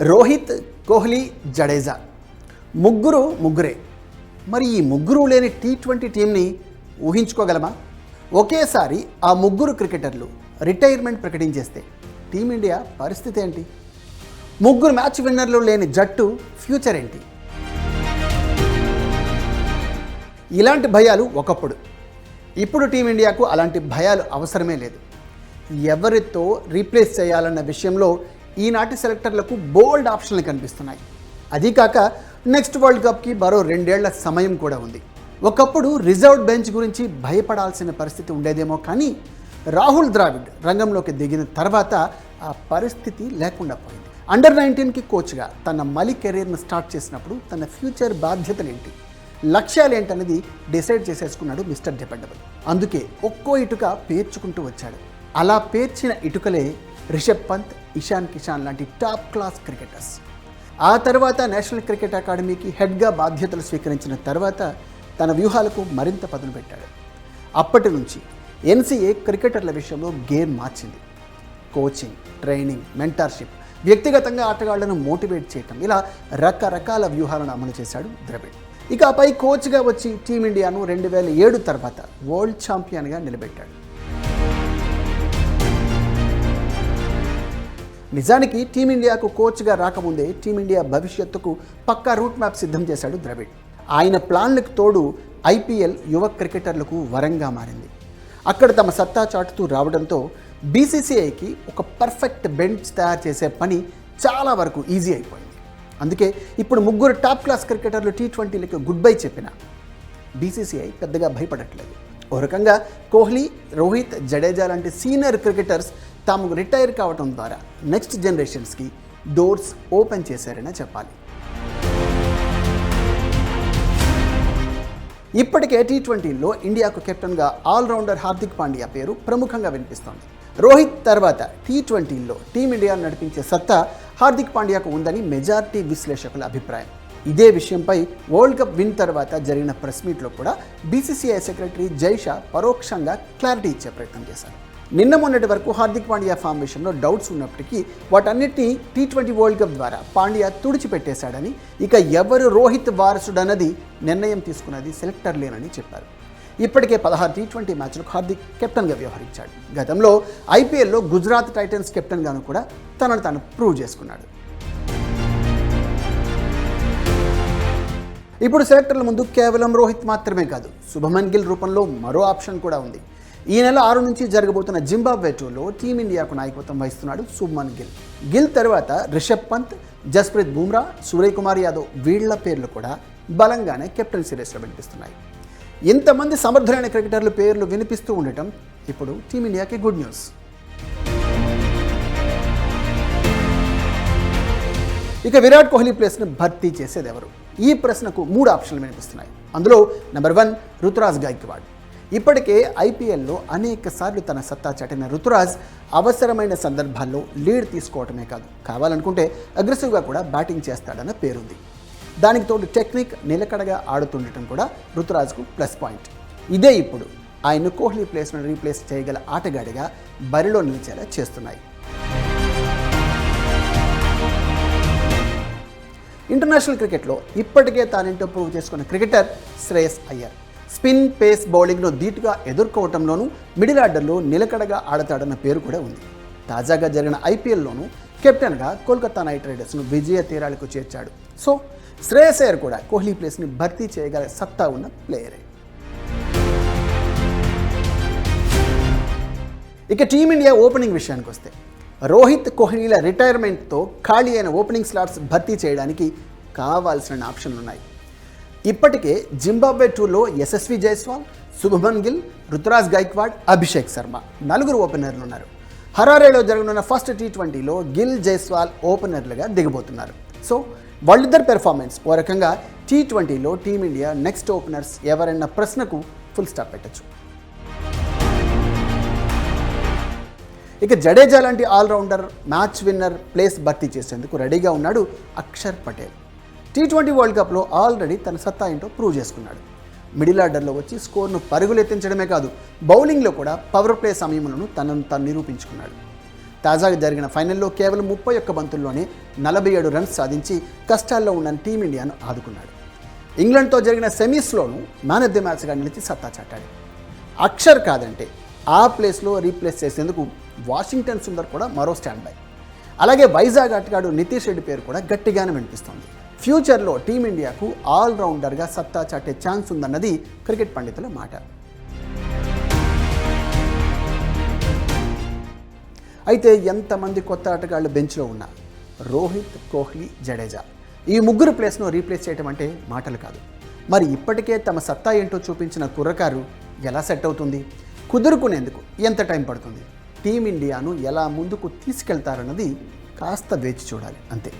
రోహిత్ కోహ్లీ జడేజా. ముగ్గురు ముగ్గురే. మరి ఈ ముగ్గురు లేని టీ ట్వంటీ టీంని ఊహించుకోగలమా? ఒకేసారి ఆ ముగ్గురు క్రికెటర్లు రిటైర్మెంట్ ప్రకటించేస్తే టీమిండియా పరిస్థితి ఏంటి? ముగ్గురు మ్యాచ్ విన్నర్లు లేని జట్టు ఫ్యూచర్ ఏంటి? ఇలాంటి భయాలు ఒకప్పుడు. ఇప్పుడు టీమిండియాకు అలాంటి భయాలు అవసరమే లేదు. ఎవరితో రీప్లేస్ చేయాలన్న విషయంలో ఈనాటి సెలెక్టర్లకు బోల్డ్ ఆప్షన్లు కనిపిస్తున్నాయి. అదీ కాక నెక్స్ట్ వరల్డ్ కప్కి మరో రెండేళ్ళ సమయం కూడా ఉంది. ఒకప్పుడు రిజర్వ్డ్ బెంచ్ గురించి భయపడాల్సిన పరిస్థితి ఉండేదేమో కానీ రాహుల్ ద్రావిడ్ రంగంలోకి దిగిన తర్వాత ఆ పరిస్థితి లేకుండా పోయింది. అండర్ నైన్టీన్కి కోచ్గా తన మలి కెరీర్ను స్టార్ట్ చేసినప్పుడు తన ఫ్యూచర్ బాధ్యతలు ఏంటి లక్ష్యాలు ఏంటనేది డిసైడ్ చేసేసుకున్నాడు మిస్టర్ డిపెండబుల్. అందుకే ఒక్కో ఇటుక పేర్చుకుంటూ వచ్చాడు. అలా పేర్చిన ఇటుకలే రిషబ్ పంత్ ఇషాన్ కిషాన్ లాంటి టాప్ క్లాస్ క్రికెటర్స్. ఆ తర్వాత నేషనల్ క్రికెట్ అకాడమీకి హెడ్గా బాధ్యతలు స్వీకరించిన తర్వాత తన వ్యూహాలకు మరింత పదును పెట్టాడు. అప్పటి నుంచి ఎన్సీఏ క్రికెటర్ల విషయంలో గేమ్ మార్చింది. కోచింగ్ ట్రైనింగ్ మెంటార్షిప్ వ్యక్తిగతంగా ఆటగాళ్ళను మోటివేట్ చేయటం. ఇలా రకరకాల వ్యూహాలను అమలు చేశాడు ద్రవిడ్. ఇక ఆపై కోచ్గా వచ్చి టీమిండియాను రెండు వేల ఏడు తర్వాత వరల్డ్ ఛాంపియన్గా నిలబెట్టాడు. నిజానికి టీమిండియాకు కోచ్గా రాకముందే టీమిండియా భవిష్యత్తుకు పక్కా రూట్ మ్యాప్ సిద్ధం చేశాడు ద్రవిడ్. ఆయన ప్లాన్లకు తోడు ఐపీఎల్ యువ క్రికెటర్లకు వరంగా మారింది. అక్కడ తమ సత్తా చాటుతూ రావడంతో బీసీసీఐకి ఒక పర్ఫెక్ట్ బెంచ్ తయారు చేసే పని చాలా వరకు ఈజీ అయిపోయింది. అందుకే ఇప్పుడు ముగ్గురు టాప్ క్లాస్ క్రికెటర్లు టీ ట్వంటీలకు గుడ్ బై చెప్పిన బీసీసీఐ పెద్దగా భయపడట్లేదు. ఓ రకంగా కోహ్లీ రోహిత్ జడేజా లాంటి సీనియర్ క్రికెటర్స్ తాము రిటైర్ కావడం ద్వారా నెక్స్ట్ జనరేషన్స్కి డోర్స్ ఓపెన్ చేశారనే చెప్పాలి. ఇప్పటికే టీ ట్వంటీలో ఇండియాకు కెప్టెన్గా ఆల్రౌండర్ హార్దిక్ పాండ్యా పేరు ప్రముఖంగా వినిపిస్తోంది. రోహిత్ తర్వాత టీ ట్వంటీలో టీమిండియాను నడిపించే సత్తా హార్దిక్ పాండ్యాకు ఉందని మెజార్టీ విశ్లేషకుల అభిప్రాయం. ఇదే విషయంపై వరల్డ్ కప్ విన్ తర్వాత జరిగిన ప్రెస్ మీట్లో కూడా బీసీసీఐ సెక్రటరీ జైషా పరోక్షంగా క్లారిటీ ఇచ్చే ప్రయత్నం చేశారు. నిన్న మొన్నటి వరకు హార్దిక్ పాండ్యా ఫామ్ విషయంలో డౌట్స్ ఉన్నప్పటికీ వాటన్నిటినీ టీ ట్వంటీ వరల్డ్ కప్ ద్వారా పాండ్యా తుడిచిపెట్టేశాడని ఇక ఎవరు రోహిత్ వారసుడన్నది నిర్ణయం తీసుకున్నది సెలెక్టర్లేనని చెప్పారు. ఇప్పటికే పదహారు టీ ట్వంటీ మ్యాచ్లకు హార్దిక్ కెప్టెన్గా వ్యవహరించాడు. గతంలో ఐపీఎల్లో గుజరాత్ టైటన్స్ కెప్టెన్గాను కూడా తనను తాను ప్రూవ్ చేసుకున్నాడు. ఇప్పుడు సెలెక్టర్ల ముందు కేవలం రోహిత్ మాత్రమే కాదు శుభమన్ గిల్ రూపంలో మరో ఆప్షన్ కూడా ఉంది. ఈ నెల ఆరు నుంచి జరగబోతున్న జింబాబ్వే టూర్లో టీమిండియాకు నాయకత్వం వహిస్తున్నాడు శుభమన్ గిల్. గిల్ తర్వాత రిషబ్ పంత్ జస్ప్రీత్ బుమ్రా సూర్యకుమార్ యాదవ్ వీళ్ళ పేర్లు కూడా బలంగానే కెప్టెన్సీ రేస్లో వినిపిస్తున్నాయి. ఇంతమంది సమర్థులైన క్రికెటర్ల పేర్లు వినిపిస్తూ ఉండటం ఇప్పుడు టీమిండియాకి గుడ్ న్యూస్. ఇక విరాట్ కోహ్లీ ప్లేస్ను భర్తీ చేసేది ఎవరు ఈ ప్రశ్నకు మూడు ఆప్షన్లు వినిపిస్తున్నాయి. అందులో నెంబర్ వన్ రుతురాజ్ గాయక్వాడ్ ఇప్పటికే ఐపీఎల్లో అనేక సార్లు తన సత్తా చాటిన రుతురాజ్ అవసరమైన సందర్భాల్లో లీడ్ తీసుకోవటమే కాదు. కావాలనుకుంటే అగ్రెసివ్గా కూడా బ్యాటింగ్ చేస్తాడన్న పేరుంది. దానికి తోడు టెక్నిక్ నిలకడగా ఆడుతుండటం కూడా రుతురాజ్కు ప్లస్ పాయింట్. ఇదే ఇప్పుడు ఆయన కోహ్లీ ప్లేస్ను రీప్లేస్ చేయగల ఆటగాడిగా బరిలో నిలిచేలా చేస్తున్నాయి. ఇంటర్నేషనల్ క్రికెట్లో ఇప్పటికే తానేంటో ప్రూవ్ చేసుకున్న cricketer Shreyas Iyer. Spin pace బౌలింగ్ను ధీటుగా ఎదుర్కోవటంలోనూ మిడిల్ ఆర్డర్లో నిలకడగా ఆడతాడన్న పేరు కూడా ఉంది. తాజాగా జరిగిన ఐపీఎల్లోనూ కెప్టెన్గా కోల్కతా నైట్ రైడర్స్ను విజయ తీరాలకు చేర్చాడు. సో శ్రేయస్ అయ్యర్ కూడా కోహ్లీ ప్లేస్ని భర్తీ చేయగల సత్తా ఉన్న ప్లేయరే. ఇక టీమిండియా ఓపెనింగ్ విషయానికి వస్తే రోహిత్ కోహ్లీల రిటైర్మెంట్తో ఖాళీ అయిన ఓపెనింగ్ స్లాట్స్ భర్తీ చేయడానికి కావాల్సిన ఆప్షన్లు ఉన్నాయి. ఇప్పటికే జింబాబ్వే టూర్లో యశస్వి జైస్వాల్ శుభమన్ గిల్ రుతురాజ్ గైక్వాడ్ అభిషేక్ శర్మ నలుగురు ఓపెనర్లు ఉన్నారు. హరారేలో జరగనున్న ఫస్ట్ టీ ట్వంటీలో గిల్ జైస్వాల్ ఓపెనర్లుగా దిగబోతున్నారు. సో వాళ్ళిద్దరు పెర్ఫార్మెన్స్ ఓ రకంగా టీ ట్వంటీలో టీమిండియా నెక్స్ట్ ఓపెనర్స్ ఎవరన్న ప్రశ్నకు ఫుల్ స్టాప్ పెట్టచ్చు. ఇక జడేజా లాంటి ఆల్రౌండర్ మ్యాచ్ విన్నర్ ప్లేస్ భర్తీ చేసేందుకు రెడీగా ఉన్నాడు Axar Patel. T twenty world కప్లో ఆల్రెడీ తన సత్తా ఏంటో ప్రూవ్ చేసుకున్నాడు. మిడిల్ ఆర్డర్లో వచ్చి స్కోర్ను పరుగులెత్తించడమే కాదు బౌలింగ్లో కూడా పవర్ ప్లే సమయంలోనూ తనను తను నిరూపించుకున్నాడు. తాజాగా జరిగిన ఫైనల్లో కేవలం ముప్పై ఒక్క బంతుల్లోనే నలభై ఏడు రన్స్ సాధించి కష్టాల్లో ఉన్న టీమిండియాను ఆదుకున్నాడు. ఇంగ్లాండ్తో జరిగిన సెమీస్లోనూ మ్యాన్ ఆఫ్ ది మ్యాచ్గా నిలిచి సత్తా చాటాడు. అక్షర్ కాదంటే ఆ ప్లేస్లో రీప్లేస్ చేసేందుకు వాషింగ్టన్ సుందర్ కూడా మరో స్టాండ్ బై అలాగే వైజాగ్ ఆటగాడు నితీష్ రెడ్డి పేరు కూడా గట్టిగానే వినిపిస్తోంది. ఫ్యూచర్లో టీమిండియాకు ఆల్రౌండర్గా సత్తా చాటే ఛాన్స్ ఉందన్నది క్రికెట్ పండితుల మాట. అయితే ఎంతమంది కొత్త ఆటగాళ్ళు బెంచ్లో ఉన్నా? రోహిత్ కోహ్లీ జడేజా. ఈ ముగ్గురు ప్లేస్ను రీప్లేస్ చేయడం అంటే మాటలు కాదు. మరి ఇప్పటికే తమ సత్తా ఏంటో చూపించిన కుర్రకారు ఎలా సెట్ అవుతుంది? కుదురుకునేందుకు ఎంత టైం పడుతుంది? టీమిండియాను ఎలా ముందుకు తీసుకెళ్తారన్నది కాస్త వేచి చూడాలి. అంతే.